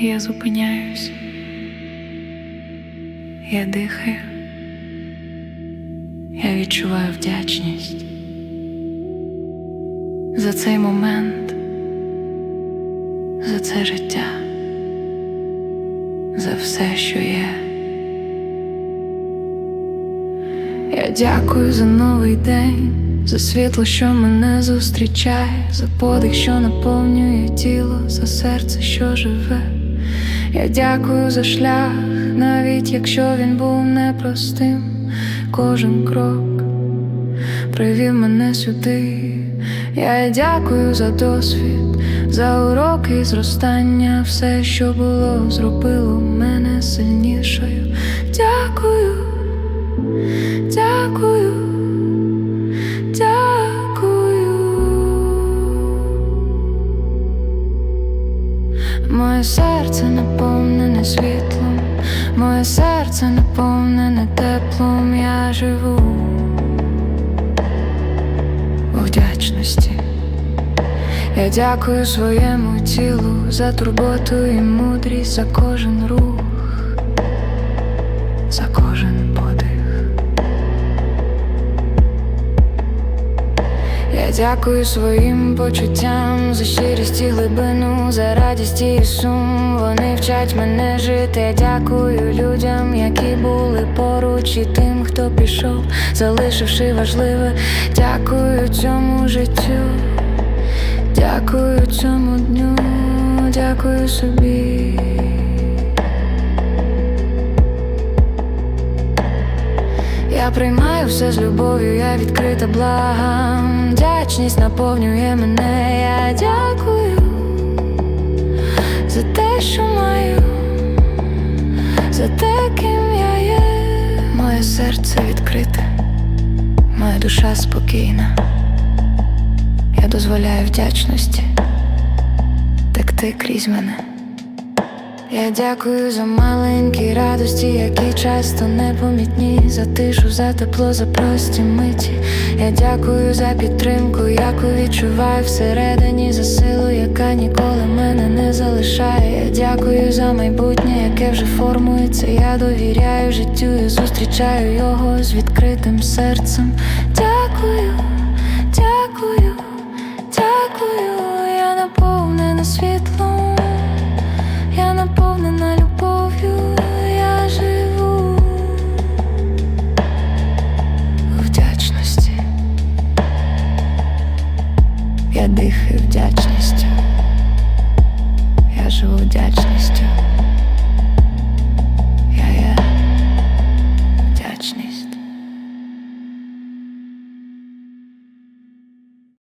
Я зупиняюсь. Я дихаю. Я відчуваю вдячність за цей момент, за це життя, за все, що є. Я дякую за новий день, за світло, що мене зустрічає, за подих, що наповнює тіло, за серце, що живе. Я дякую за шлях, навіть якщо він був непростим, кожен крок привів мене сюди. Я дякую за досвід, за уроки зростання, все, що було, зробило мене сильнішою. Дякую, Моє серце наповнене світлом, моє серце наповнене теплом, я живу у вдячності. Я дякую своєму тілу за турботу і мудрість, за кожен рух, за кожен подих. Дякую своїм почуттям за щирість і глибину, за радість і сум. Вони вчать мене жити. Я дякую людям, які були поруч, і тим, хто пішов, залишивши важливе. Дякую цьому життю, дякую цьому дню, дякую собі. Я приймаю все з любов'ю, я відкрита благам. Вдячність наповнює мене. Я дякую за те, що маю, за те, ким я є. Моє серце відкрите, моя душа спокійна. Я дозволяю вдячності текти крізь мене. Я дякую за маленькі радості, які часто непомітні, за тишу, за тепло, за прості миті. Я дякую за підтримку, яку відчуваю всередині, за силу, яка ніколи мене не залишає. Я дякую за майбутнє, яке вже формується. Я довіряю життю, я зустрічаю його з відкритим серцем. Я дихаю вдячністю. Я живу вдячністю.